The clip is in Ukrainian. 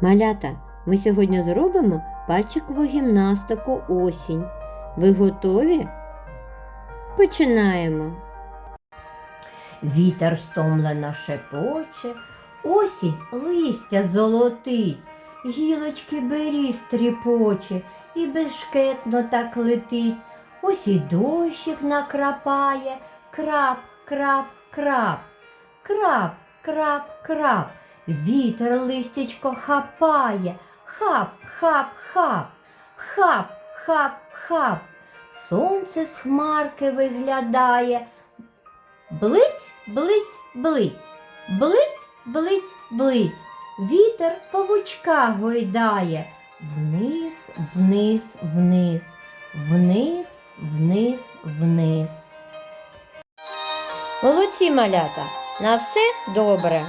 Малята, ми сьогодні зробимо пальчикову гімнастику осінь. Ви готові? Починаємо. Вітер стомлено шепоче, осінь листя золотить, гілочки беріз тріпоче і безшкетно так летить. Ось і дощик накрапає, крап, крап, крап, крап, крап, крап. Вітер листячко хапає, хап, хап, хап, хап, хап, хап. Сонце з хмарки виглядає. Блиць, блиць, блиць, блиць, блиць, блиць. Вітер павучка гойдає. Вниз, вниз, вниз, вниз, вниз, вниз. Молодці малята, на все добре.